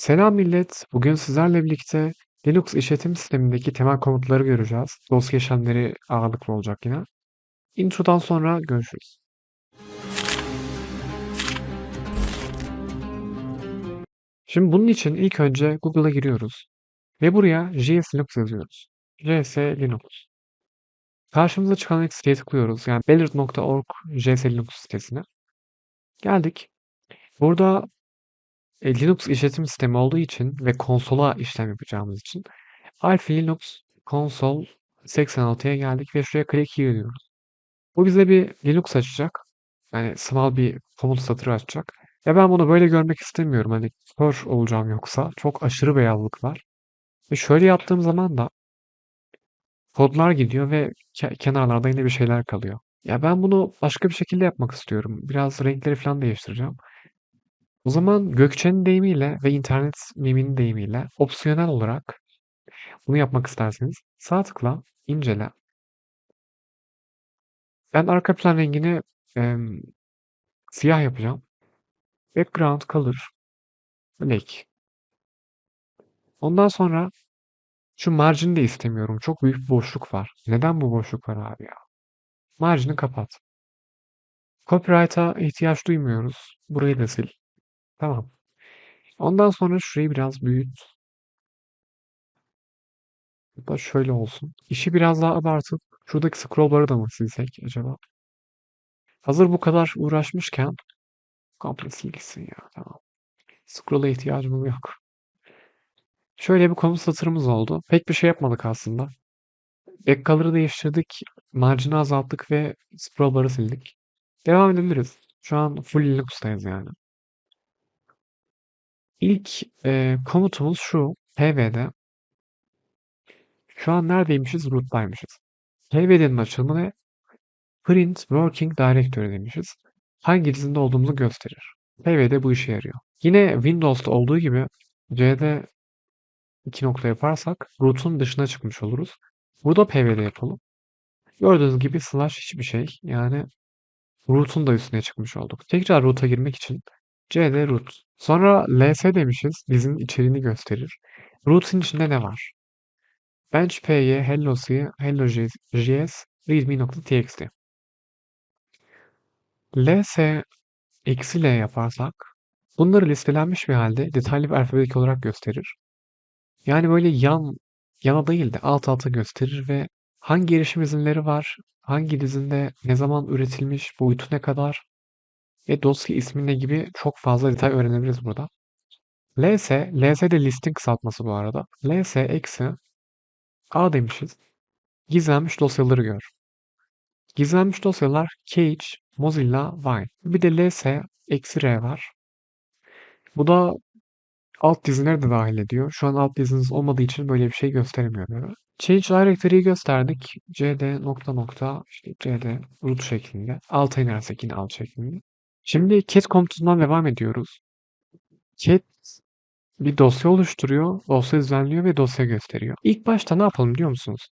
Selam millet. Bugün sizlerle birlikte Linux işletim sistemindeki temel komutları göreceğiz. Dosya işlemleri ağırlıklı olacak yine. Introdan sonra görüşürüz. Şimdi bunun için ilk önce Google'a giriyoruz. Ve buraya JS Linux yazıyoruz. JS Linux. Karşımıza çıkan ilk siteye tıklıyoruz. Yani bellert.org JS Linux sitesine. Geldik. Burada e, Linux işletim sistemi olduğu için ve konsola işlem yapacağımız için Alpha Linux Console 86'ya geldik ve şuraya click here. Bu bize bir Linux açacak. Yani small bir komut satırı açacak. Ya ben bunu böyle görmek istemiyorum. Hani kör olacağım yoksa. Çok aşırı beyazlık var. Ve şöyle yaptığım zaman da kodlar gidiyor ve ke- kenarlarda yine bir şeyler kalıyor. Ya ben bunu başka bir şekilde yapmak istiyorum. Biraz renkleri falan değiştireceğim. O zaman Gökçe'nin deyimiyle ve internet miminin deyimiyle opsiyonel olarak bunu yapmak isterseniz sağ tıkla, incele. Ben arka plan rengini em, siyah yapacağım. Background color black. Ondan sonra şu margini de istemiyorum. Çok büyük bir boşluk var. Neden bu boşluk var abi ya? Margini kapat. Copyright'a ihtiyaç duymuyoruz. Burayı da sil. Tamam. Ondan sonra şurayı biraz büyüt. Bu da şöyle olsun. İşi biraz daha abartıp şuradaki scroll bar'ı da mı silsek acaba? Hazır bu kadar uğraşmışken komple silgisi ya tamam. Scroll'a ihtiyacımız yok. Şöyle bir komut satırımız oldu. Pek bir şey yapmadık aslında. Backcolor'ı değiştirdik. Marjini azalttık ve scroll bar'ı sildik. Devam edebiliriz. Şu an full Linux'tayız yani. İlk e, komutumuz şu. pv'de. Şu an neredeymişiz? Root'taymışız. pv'nin açılımı ne? Print Working Directory demişiz. Hangi dizinde olduğumuzu gösterir. pv'de bu işe yarıyor. Yine Windows'ta olduğu gibi cd iki nokta yaparsak root'un dışına çıkmış oluruz. Burada pv'de yapalım. Gördüğünüz gibi slash hiçbir şey. Yani root'un da üstüne çıkmış olduk. Tekrar root'a girmek için cd root. Sonra ls demişiz. Dizinin içeriğini gösterir. Root'un içinde ne var? benchpy, helloc, hello.js, readme.txt. ls eksi l yaparsak bunları listelenmiş bir halde detaylı bir alfabetik olarak gösterir. Yani böyle yan yana değil de alt alta gösterir ve hangi erişim izinleri var, hangi dizinde ne zaman üretilmiş, boyutu ne kadar ve dosya ismi ne gibi çok fazla detay öğrenebiliriz burada. ls, ls de listin kısaltması bu arada. ls eksi a demişiz. Gizlenmiş dosyaları gör. Gizlenmiş dosyalar Cage, Mozilla, Wine. Bir de ls eksi r var. Bu da alt dizileri de dahil ediyor. Şu an alt diziniz olmadığı için böyle bir şey gösteremiyorum. Change Directory'yi gösterdik. cd nokta nokta işte cd root şeklinde. Alta inersek yine alt şeklinde. Şimdi cat komutundan devam ediyoruz. Cat bir dosya oluşturuyor, dosya düzenliyor ve dosya gösteriyor. İlk başta ne yapalım biliyor musunuz?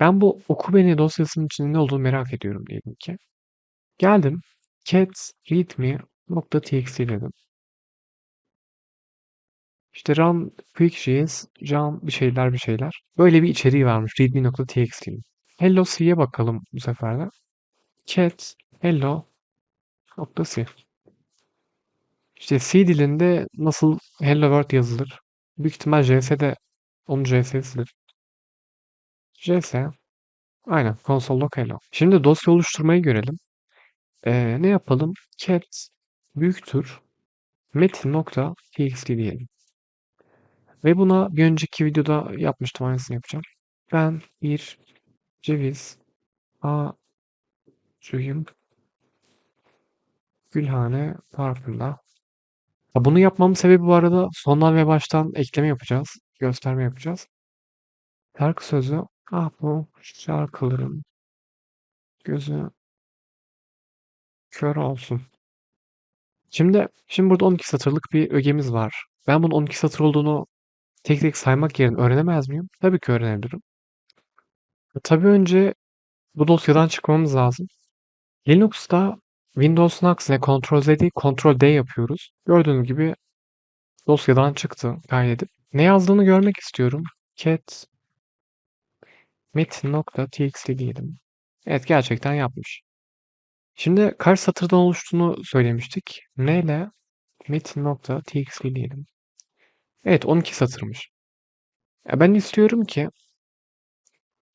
Ben bu oku beni dosyasının içinde ne olduğunu merak ediyorum diyelim ki. Geldim. cat readme.txt dedim. İşte run quick.js, run bir şeyler bir şeyler. Böyle bir içeriği varmış readme.txt'nin. Hello C'ye bakalım bu sefer de. Cat hello C. İşte C dilinde nasıl hello world yazılır? Büyük ihtimal JS'de onun JS'sidir. JS aynen console log hello. Şimdi dosya oluşturmayı görelim. Ee, ne yapalım? Cat büyüktür metin.txt diyelim. Ve buna bir önceki videoda yapmıştım aynısını yapacağım. Ben bir ceviz ağacıyım. Gülhane Parkı'nda. Ya bunu yapmamın sebebi bu arada sondan ve baştan ekleme yapacağız. Gösterme yapacağız. Şarkı sözü. Ah bu şarkıların gözü kör olsun. Şimdi şimdi burada 12 satırlık bir ögemiz var. Ben bunun 12 satır olduğunu tek tek saymak yerine öğrenemez miyim? Tabii ki öğrenebilirim. Tabii önce bu dosyadan çıkmamız lazım. Linux'ta Windows'un aksine Ctrl Z değil Ctrl D yapıyoruz. Gördüğünüz gibi Dosyadan çıktı kaydedip. Ne yazdığını görmek istiyorum. Cat metin.txt diyelim. Evet gerçekten yapmış. Şimdi kaç satırdan oluştuğunu söylemiştik. N ile metin.txt diyelim. Evet 12 satırmış. Ya ben istiyorum ki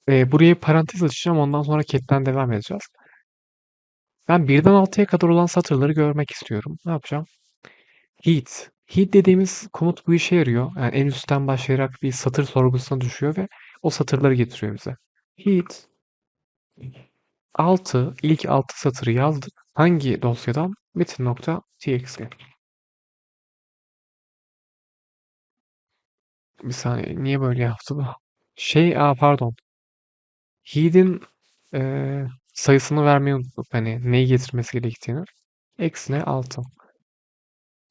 e, buraya parantez açacağım ondan sonra cat'ten devam edeceğiz. Ben birden 6'ya kadar olan satırları görmek istiyorum. Ne yapacağım? Heat. Heat dediğimiz komut bu işe yarıyor. Yani en üstten başlayarak bir satır sorgusuna düşüyor ve o satırları getiriyor bize. Heat 6, ilk 6 satırı yazdık. Hangi dosyadan? metin.txt. Bir saniye, niye böyle yaptı bu? Şey, aa pardon. Heat'in eee, sayısını vermeyi unuttuk. Hani neyi getirmesi gerektiğini. Eksine 6.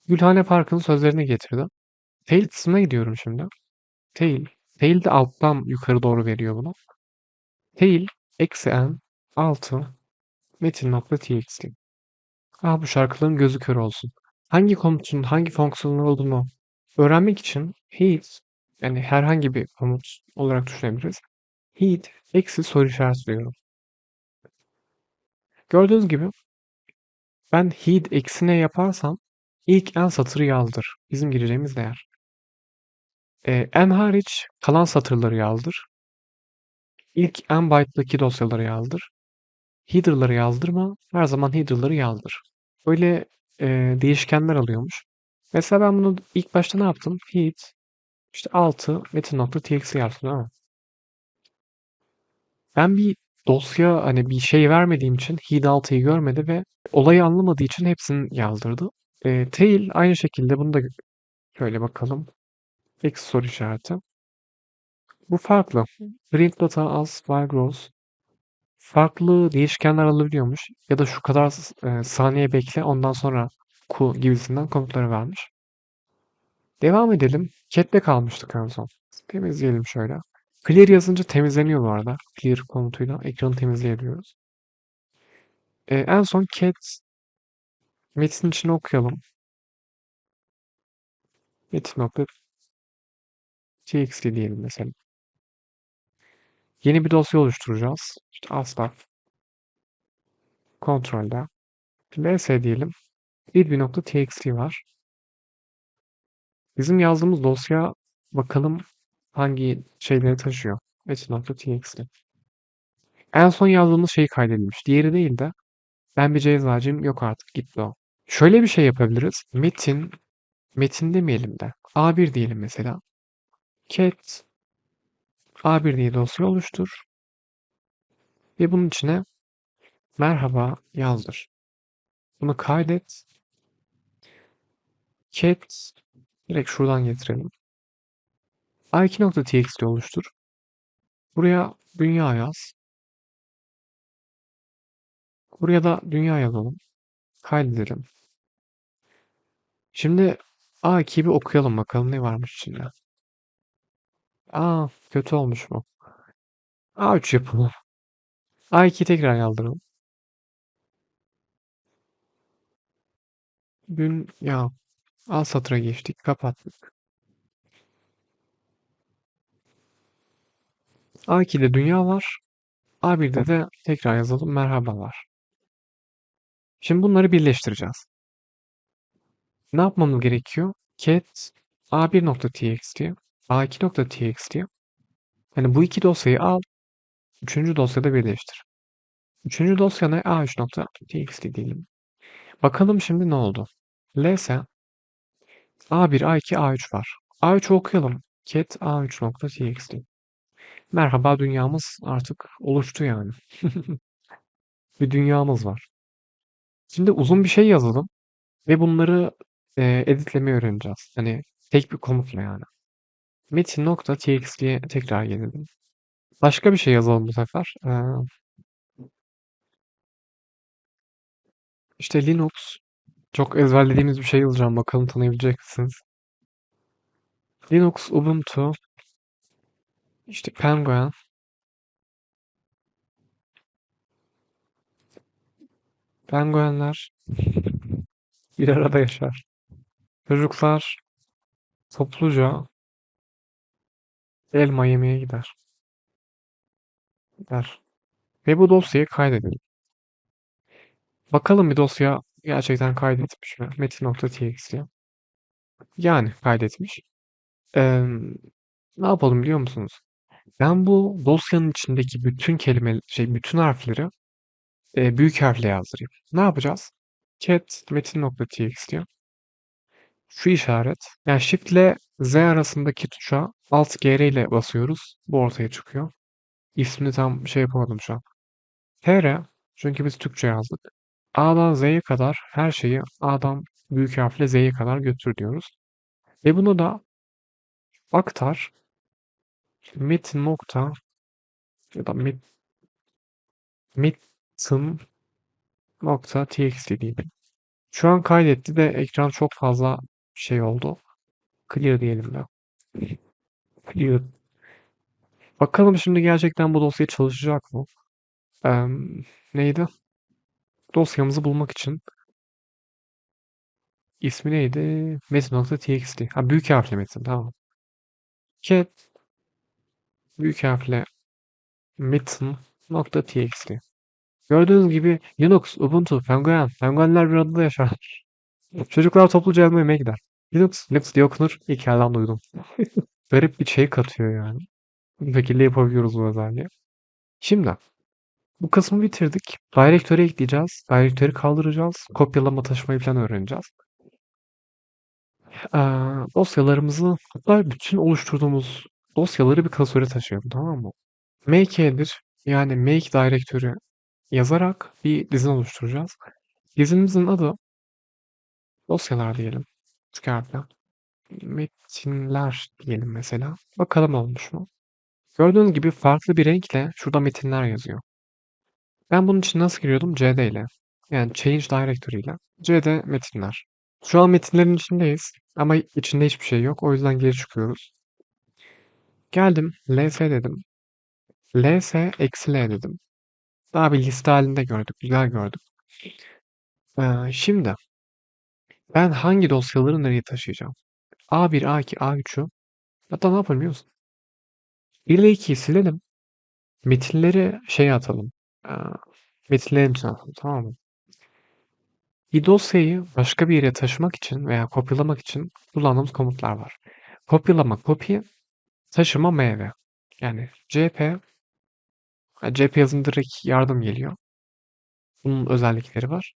Gülhane Parkı'nın sözlerini getirdi. Tail kısmına gidiyorum şimdi. Tail. Tail de alttan yukarı doğru veriyor bunu. Tail eksi n 6 metin.txt. Ah bu şarkıların gözü kör olsun. Hangi komutun hangi fonksiyonun olduğunu öğrenmek için heat yani herhangi bir komut olarak düşünebiliriz. Heat eksi soru işareti diyorum. Gördüğünüz gibi ben heat eksi ne yaparsam ilk en satırı yazdır. Bizim gireceğimiz değer. Ee, en hariç kalan satırları yazdır. İlk en byte'daki dosyaları yazdır. Header'ları yazdırma. Her zaman header'ları yazdır. Böyle e, değişkenler alıyormuş. Mesela ben bunu ilk başta ne yaptım? Heat işte 6 metin.txt yaptım mi? Ben bir dosya hani bir şey vermediğim için 6'yı görmedi ve olayı anlamadığı için hepsini yazdırdı. E, tail aynı şekilde bunu da şöyle bakalım. X soru işareti. Bu farklı. Print data as while grows. Farklı değişkenler alabiliyormuş. Ya da şu kadar e, saniye bekle ondan sonra ku gibisinden komutları vermiş. Devam edelim. Cat'te kalmıştık en son. Temizleyelim şöyle. Clear yazınca temizleniyor bu arada. Clear komutuyla ekranı temizleyebiliyoruz. Ee, en son cat metin içine okuyalım. Metin.txt diyelim mesela. Yeni bir dosya oluşturacağız. İşte asaf kontrolde. ls diyelim. readme.txt var. Bizim yazdığımız dosya bakalım hangi şeyleri taşıyor. Metin.txt. En son yazdığımız şey kaydedilmiş. Diğeri değil de ben bir cezacıyım yok artık gitti o. Şöyle bir şey yapabiliriz. Metin, metin demeyelim de A1 diyelim mesela. Cat A1 diye dosya oluştur. Ve bunun içine merhaba yazdır. Bunu kaydet. Cat direkt şuradan getirelim. A2.txt oluştur. Buraya dünya yaz. Buraya da dünya yazalım. Kaydedelim. Şimdi A2'yi bir okuyalım bakalım ne varmış içinde. Aa kötü olmuş bu. A3 yapalım. A2'yi tekrar yazdıralım. Dünya. Al satıra geçtik. Kapattık. A2'de dünya var. A1'de de tekrar yazalım. Merhaba var. Şimdi bunları birleştireceğiz. Ne yapmamız gerekiyor? Cat a1.txt, a2.txt. Yani bu iki dosyayı al. Üçüncü dosyada birleştir. Üçüncü dosyana a3.txt diyelim. Bakalım şimdi ne oldu? ls a1, a2, a3 var. a3'ü okuyalım. Cat a3.txt. Merhaba dünyamız artık oluştu yani. bir dünyamız var. Şimdi uzun bir şey yazalım ve bunları e, editlemeyi öğreneceğiz. Hani tek bir komutla yani. Metin.txt'ye tekrar gelelim. Başka bir şey yazalım bu sefer. Ee, işte Linux. Çok ezberlediğimiz bir şey yazacağım. Bakalım tanıyabilecek misiniz? Linux, Ubuntu, işte Penguin, Penguenler bir arada yaşar. Çocuklar topluca el Miami'ye gider. Gider. Ve bu dosyayı kaydedelim. Bakalım bir dosya gerçekten kaydetmiş mi? Metin.txt. Yani kaydetmiş. Ee, ne yapalım biliyor musunuz? Ben bu dosyanın içindeki bütün kelime, şey bütün harfleri e, büyük harfle yazdırayım. Ne yapacağız? Cat metin.txt şu işaret yani Shift ile Z arasındaki tuşa Alt GR ile basıyoruz. Bu ortaya çıkıyor. İsmini tam şey yapamadım şu an. TR çünkü biz Türkçe yazdık. A'dan Z'ye kadar her şeyi A'dan büyük harfle Z'ye kadar götür diyoruz. Ve bunu da aktar metin nokta ya da met, metin nokta txt diyelim. Şu an kaydetti de ekran çok fazla şey oldu. Clear diyelim de. Clear. Bakalım şimdi gerçekten bu dosya çalışacak mı? Ee, neydi? Dosyamızı bulmak için ismi neydi? Metin.txt. Ha büyük harfle metin tamam. Cat büyük harfle metin.txt. Gördüğünüz gibi Linux, Ubuntu, Penguin, Penguenler bir adada yaşar. Çocuklar topluca yazma yemeğe gider. Linux, Linux diye okunur. İlk elden duydum. Garip bir şey katıyor yani. Bu şekilde yapabiliyoruz bu özelliği. Şimdi bu kısmı bitirdik. Directory ekleyeceğiz. Directory kaldıracağız. Kopyalama taşımayı falan öğreneceğiz. Ee, dosyalarımızı hatta bütün oluşturduğumuz dosyaları bir klasöre taşıyalım tamam mı? Make'dir yani make directory yazarak bir dizin oluşturacağız. Dizimizin adı dosyalar diyelim. Çıkartla. Metinler diyelim mesela. Bakalım olmuş mu? Gördüğünüz gibi farklı bir renkle şurada metinler yazıyor. Ben bunun için nasıl giriyordum? cd ile. Yani change directory ile. cd metinler. Şu an metinlerin içindeyiz. Ama içinde hiçbir şey yok. O yüzden geri çıkıyoruz. Geldim. ls dedim. ls eksi l dedim. Daha bir liste halinde gördük. Güzel gördük. Ee, şimdi ben hangi dosyaları nereye taşıyacağım? A1, A2, A3'ü hatta ne yapalım biliyor musun? 1 ile 2'yi silelim. Metinleri şeye atalım. Ee, metinlerin içine atalım. Tamam mı? Bir dosyayı başka bir yere taşımak için veya kopyalamak için kullandığımız komutlar var. Kopyalama, copy, taşıma, mv. Yani cp, cp yazın direkt yardım geliyor. Bunun özellikleri var.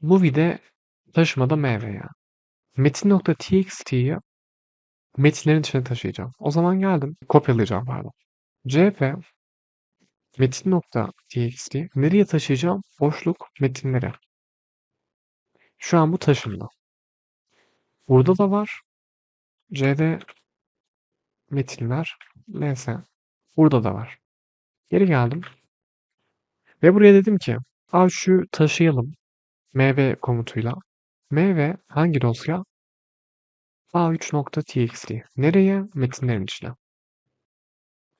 Movie'de taşımada mv ya. Metin.txt'yi metinlerin içine taşıyacağım. O zaman geldim. Kopyalayacağım pardon. cp metin.txt nereye taşıyacağım? Boşluk metinlere. Şu an bu taşımda. Burada da var. cd metinler ls. Burada da var. Geri geldim. Ve buraya dedim ki al şu taşıyalım mv komutuyla. mv hangi dosya? a3.txt. Nereye? Metinlerin içine.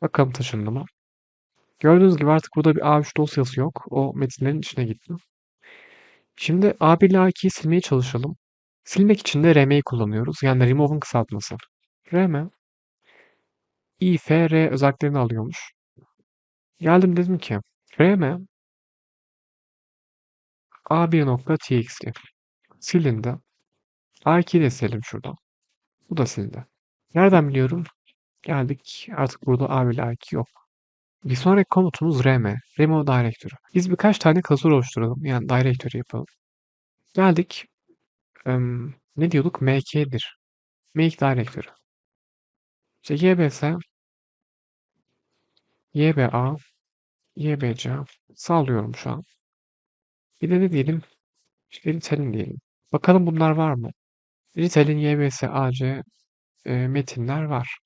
Bakalım taşındı mı? Gördüğünüz gibi artık burada bir A3 dosyası yok. O metinlerin içine gitti. Şimdi A1 ile A2'yi silmeye çalışalım. Silmek için de rm'yi kullanıyoruz. Yani remove'un kısaltması. rm ifr özelliklerini alıyormuş. Geldim dedim ki rm a1.txt silindi. A2'yi de silelim şuradan. Bu da silindi. Nereden biliyorum? Geldik. Artık burada A1 ile A2 yok. Bir sonraki komutumuz rm. Remove directory. Biz birkaç tane klasör oluşturalım. Yani directory yapalım. Geldik. Em, ne diyorduk? mk'dir. Make directory. İşte ybs yba ybc sağlıyorum şu an. Bir de ne diyelim? İşte Ritalin diyelim. Bakalım bunlar var mı? Ritalin, ybs, ac e, metinler var.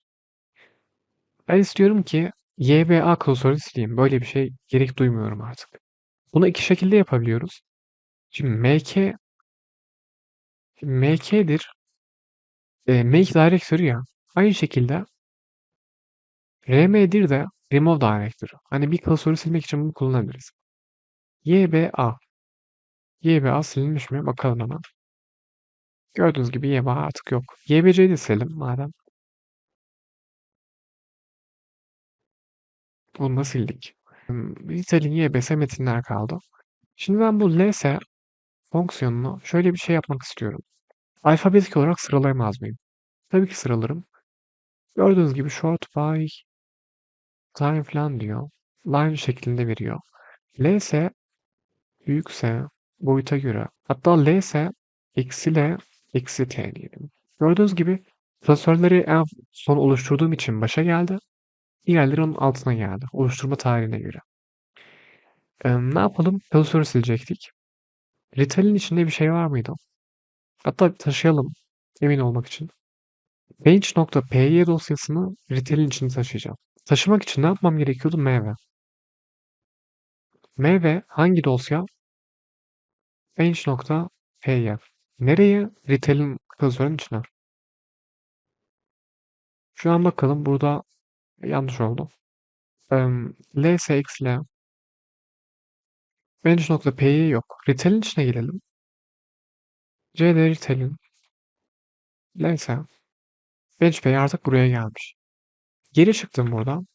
Ben istiyorum ki YBA klasörü sileyim. Böyle bir şey gerek duymuyorum artık. Bunu iki şekilde yapabiliyoruz. Şimdi MK MK'dir. E, make directory ya. Aynı şekilde RM'dir de remove directory. Hani bir klasörü silmek için bunu kullanabiliriz. YBA. YBA silinmiş mi? Bakalım hemen. Gördüğünüz gibi YB artık yok. YBC'yi de silelim madem. Bunu da sildik. Vital'in YBS metinler kaldı. Şimdi ben bu ls fonksiyonunu şöyle bir şey yapmak istiyorum. Alfabetik olarak sıralayamaz mıyım? Tabii ki sıralarım. Gördüğünüz gibi short by time falan diyor. Line şeklinde veriyor. ls büyükse boyuta göre hatta ls eksi l eksi t diyelim. Gördüğünüz gibi klasörleri en son oluşturduğum için başa geldi. Diğerleri onun altına geldi. Oluşturma tarihine göre. Ee, ne yapalım? Klasörü silecektik. Retail'in içinde bir şey var mıydı? Hatta taşıyalım emin olmak için. Bench.py dosyasını Retail'in içine taşıyacağım. Taşımak için ne yapmam gerekiyordu? Mv. Mv hangi dosya? Bench.py. Nereye? Retail'in klasörün içine. Şu an bakalım burada yanlış oldu. Um, ls eksi l bench.py yok. Retail'in içine girelim. cd retail'in ls bench.py artık buraya gelmiş. Geri çıktım buradan.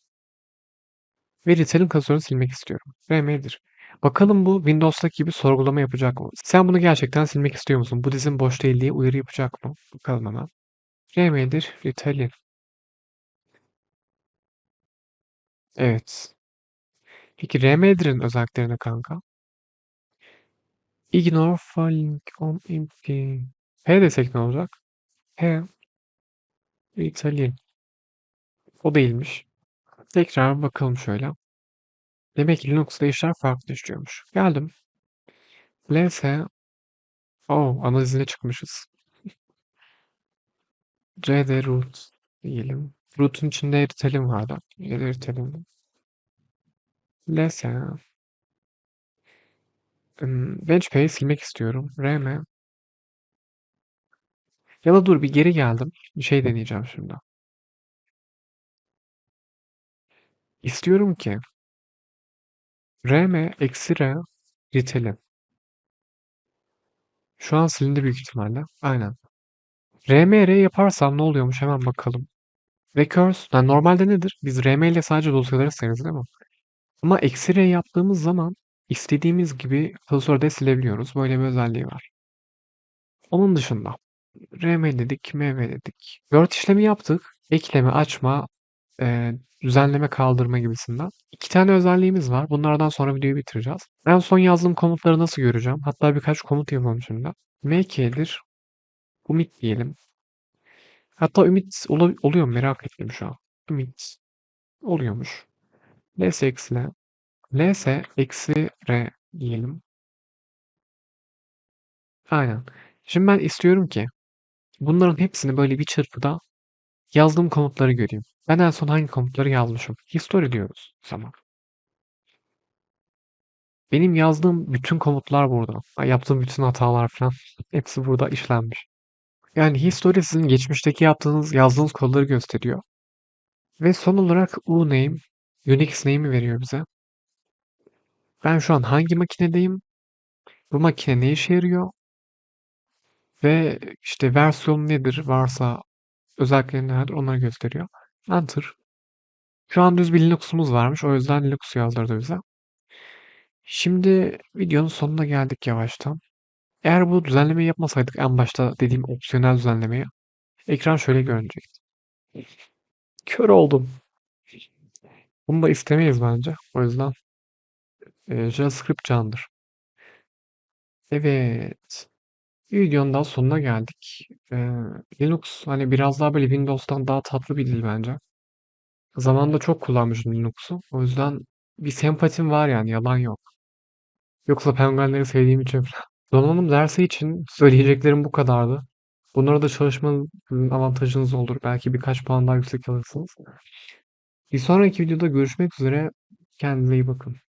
Ve retail'in klasörünü silmek istiyorum. rm'dir. Bakalım bu Windows'taki gibi sorgulama yapacak mı? Sen bunu gerçekten silmek istiyor musun? Bu dizin boş değil diye uyarı yapacak mı? Bakalım hemen. rm'dir retail'in. Evet. Peki rm'dir'in özelliklerine kanka? Ignore falling on empty. P desek ne olacak? P retail'in. O değilmiş. Tekrar bakalım şöyle. Demek ki Linux'ta işler farklı işliyormuş. Geldim. ls Oh, ana dizine çıkmışız. cd root diyelim. Root'un içinde eritelim hala. Eritelim. ls Benchpay'i silmek istiyorum. rm ya da dur bir geri geldim. Bir şey deneyeceğim şimdi. İstiyorum ki rm eksi r ritelim. Şu an silindi büyük ihtimalle. Aynen. rmr yaparsam ne oluyormuş hemen bakalım. Recurse, yani normalde nedir? Biz rm ile sadece dosyaları sayarız değil mi? Ama eksi r yaptığımız zaman istediğimiz gibi klasörde silebiliyoruz. Böyle bir özelliği var. Onun dışında rm dedik, mv dedik. Word işlemi yaptık. Ekleme, açma, e, düzenleme, kaldırma gibisinden. İki tane özelliğimiz var. Bunlardan sonra videoyu bitireceğiz. En son yazdığım komutları nasıl göreceğim? Hatta birkaç komut yapalım şimdi. mk'dir. Umit diyelim. Hatta ümit ol oluyor mu merak ettim şu an. Ümit oluyormuş. ls eksi l. ls eksi r diyelim. Aynen. Şimdi ben istiyorum ki bunların hepsini böyle bir çırpıda yazdığım komutları göreyim. Ben en son hangi komutları yazmışım? History diyoruz zaman. Benim yazdığım bütün komutlar burada. Yaptığım bütün hatalar falan hepsi burada işlenmiş. Yani history sizin geçmişteki yaptığınız, yazdığınız kodları gösteriyor. Ve son olarak uname, Unix name'i veriyor bize. Ben şu an hangi makinedeyim? Bu makine ne işe yarıyor? Ve işte versiyon nedir? Varsa özellikleri nelerdir? Onları gösteriyor. Enter. Şu an düz bir Linux'umuz varmış. O yüzden Linux yazdırdı bize. Şimdi videonun sonuna geldik yavaştan. Eğer bu düzenlemeyi yapmasaydık en başta dediğim opsiyonel düzenlemeyi ekran şöyle görünecekti. Kör oldum. Bunu da istemeyiz bence. O yüzden e, JavaScript candır. Evet. Videonun daha sonuna geldik. E, Linux hani biraz daha böyle Windows'tan daha tatlı bir dil bence. Zamanında çok kullanmışım Linux'u. O yüzden bir sempatim var yani yalan yok. Yoksa penguenleri sevdiğim için falan. Donanım dersi için söyleyeceklerim bu kadardı. Bunlara da çalışmanın avantajınız olur. Belki birkaç puan daha yüksek alırsınız. Bir sonraki videoda görüşmek üzere. Kendinize iyi bakın.